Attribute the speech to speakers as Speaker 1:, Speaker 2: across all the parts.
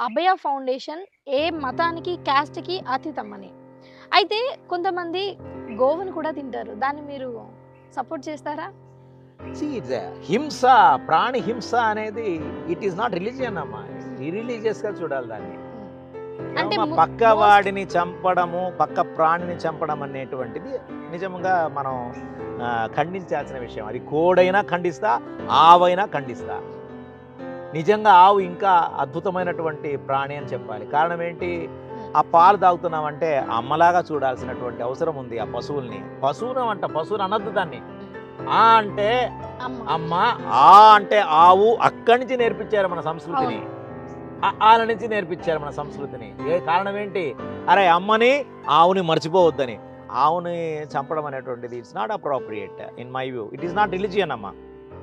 Speaker 1: అభయ foundation ఏ మతానికి క్యాస్ట్కి అతీతం అని అయితే కొంతమంది గోవును కూడా తింటారు. దాన్ని మీరు సపోర్ట్ చేస్తారా?
Speaker 2: హింస ప్రాణి హింస అనేది ఇట్ ఈస్ నాట్ రిలీజియన్ అమ్మా. రిలీజియస్గా చూడాలి దాన్ని.
Speaker 1: అంటే
Speaker 2: పక్క వాడిని చంపడము పక్క ప్రాణిని చంపడం అనేటువంటిది నిజంగా మనం ఖండించాల్సిన విషయం. అది కోడైనా ఖండిస్తా ఆవైనా ఖండిస్తా. నిజంగా ఆవు ఇంకా అద్భుతమైనటువంటి ప్రాణి అని చెప్పాలి. కారణం ఏంటి? ఆ పాలు తాగుతున్నామంటే అమ్మలాగా చూడాల్సినటువంటి అవసరం ఉంది ఆ పశువుల్ని. పశువును అంట పశువుని అనద్దు దాన్ని. ఆ అంటే
Speaker 1: అమ్మ.
Speaker 2: ఆ అంటే ఆవు అక్కడి నుంచి నేర్పించారు మన సంస్కృతిని. ఆల నుంచి నేర్పించారు మన సంస్కృతిని. ఏ కారణం ఏంటి? అరే అమ్మని ఆవుని మర్చిపోవద్దని. ఆవుని చంపడం అనేటువంటిది it's not appropriate in my view it is not religion అమ్మ.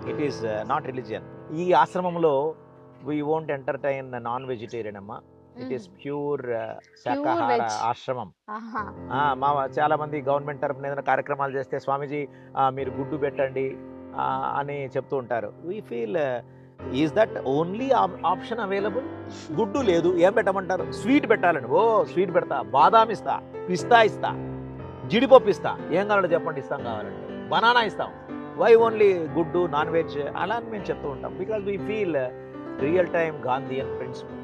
Speaker 2: ఇట్ ఈస్ నాట్ రిలీజియన్ ఈ ఆశ్రమంలో we won't entertain non vegetarian అమ్మ. ఇట్ ఈస్ ప్యూర్ శాకాహార. ఆశ్రమం. మా చాలా మంది గవర్నమెంట్ తరపున ఏదైనా కార్యక్రమాలు చేస్తే స్వామీజీ మీరు గుడ్డు పెట్టండి అని చెప్తూ ఉంటారు. We feel is that only option available గుడ్డు లేదు. ఏం పెట్టమంటారు? స్వీట్ పెట్టాలండి ఓ స్వీట్ పెడతా. బాదాం ఇస్తా. పిస్తా ఇస్తా. జీడిపప్పు ఇస్తా. ఏం కావాలో చెప్పండి ఇస్తాం కావాలంటే. బనానా ఇస్తాం. Why only good non veg అలా అని మేము చెప్తూ ఉంటాం. Because we feel real time Gandhi and principle